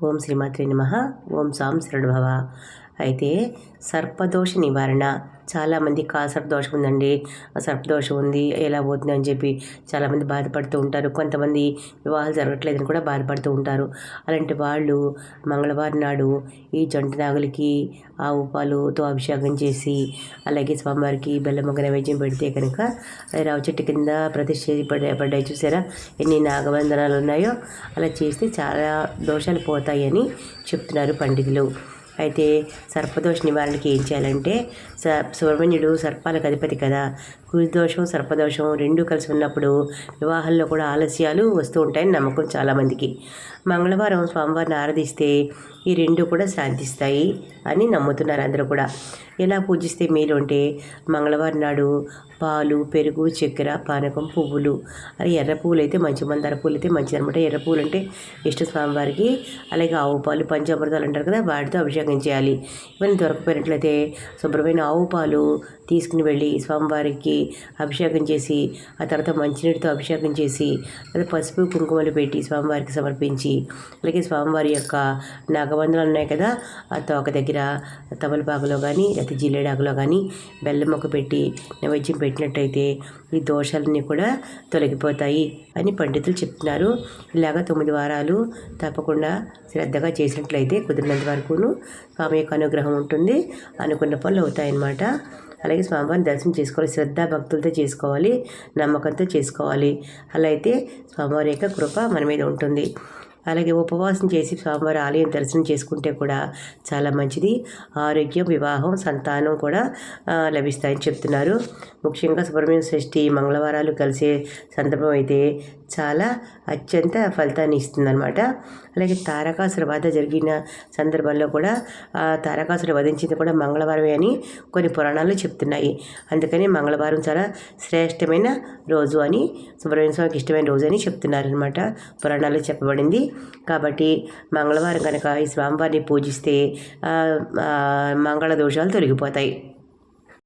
ఓం శ్రీమాత్రి నమ. ఓం సాం శరణభవ అయితే సర్పదోష నివారణ. చాలామంది కాసర్ దోషం ఉందండి. సర్పదోషం ఉంది ఎలా పోతుంది అని చెప్పి చాలామంది బాధపడుతూ ఉంటారు. కొంతమంది వివాహాలు జరగట్లేదని కూడా బాధపడుతూ ఉంటారు. అలాంటి వాళ్ళు మంగళవారం నాడు ఈ జంట నాగులకి ఆవు పాలుతో అభిషేకం చేసి అలాగే స్వామివారికి బెల్లమొగ్గ నైవేద్యం పెడితే కనుక రావు చెట్టు కింద ప్రతిష్ఠ పడ్డాయి చూసారా? ఎన్ని నాగవందనాలు ఉన్నాయో. అలా చేస్తే చాలా దోషాలు పోతాయని చెప్తున్నారు పండితులు. అయితే సర్పదోష నివారణకి ఏం చేయాలంటే స సుబ్రహ్మణ్యుడు సర్పాలకు అధిపతి కదా. కురిదోషం సర్పదోషం రెండు కలిసి ఉన్నప్పుడు వివాహాల్లో కూడా ఆలస్యాలు వస్తూ ఉంటాయని నమ్మకం చాలామందికి మంగళవారం స్వామివారిని ఆరాధిస్తే ఈ రెండు కూడా శాంతిస్తాయి అని నమ్ముతున్నారు అందరూ కూడా. ఎలా పూజిస్తే మేలు అంటే మంగళవారం నాడు పాలు పెరుగు చక్కెర పానకం పువ్వులు. అది ఎర్ర పువ్వులు అయితే మంచి మందార పువ్వులు అయితే మంచిది అనమాట ఎర్ర పువ్వులు అంటే ఇష్ట స్వామివారికి అలాగే ఆవు పాలు పంచామృతాలు అంటారు కదా వాటితో అభిషేకం చేయాలి. ఇవన్నీ దొరకపోయినట్లయితే శుభ్రమైన ఆవు పాలు తీసుకుని వెళ్ళి స్వామివారికి అభిషేకం చేసి ఆ తర్వాత మంచినీటితో అభిషేకం చేసి అది పసుపు కుంకుమలు పెట్టి స్వామివారికి సమర్పించి అలాగే స్వామివారి యొక్క నాగబంధనలు ఉన్నాయి కదా ఆ తోక దగ్గర తమలపాకులో కానీ లేకపోతే జిల్లేడాకులో కానీ బెల్లం మొక్క పెట్టి నైవేద్యం పెట్టినట్టయితే ఈ దోషాలన్నీ కూడా తొలగిపోతాయి అని పండితులు చెప్తున్నారు. ఇలాగ తొమ్మిది వారాలు తప్పకుండా శ్రద్ధగా చేసినట్లయితే కుదిరినంత వరకును స్వామి యొక్క అనుగ్రహం ఉంటుంది. అనుకున్న పనులు అవుతాయన్నమాట. అలాగే స్వామివారిని దర్శనం చేసుకోవాలి. శ్రద్ధ భక్తులతో చేసుకోవాలి. నమ్మకంతో చేసుకోవాలి. అలా అయితే స్వామివారి యొక్క కృప మన మీద ఉంటుంది. అలాగే ఉపవాసం చేసి స్వామివారి ఆలయం దర్శనం చేసుకుంటే కూడా చాలా మంచిది. ఆరోగ్యం వివాహం సంతానం కూడా లభిస్తాయని చెప్తున్నారు. ముఖ్యంగా సుబ్రహ్మణ్య షష్ఠి మంగళవారాలు కలిసే సందర్భం అయితే చాలా అత్యంత ఫలితాన్ని ఇస్తుందన్నమాట. అలాగే తారకాసుర వధ జరిగిన సందర్భాల్లో కూడా ఆ తారకాసుర వధించింది కూడా మంగళవారమే అని కొన్ని పురాణాలు చెప్తున్నాయి. అందుకని మంగళవారం చాలా శ్రేష్టమైన రోజు అని సుబ్రహ్మణ్య స్వామికి ఇష్టమైన రోజు అని చెప్తున్నారనమాట పురాణాలు చెప్పబడింది. కాబట్టి మంగళవారం కనుక ఈ స్వామివారిని పూజిస్తే మంగళ దోషాలు తొలగిపోతాయి.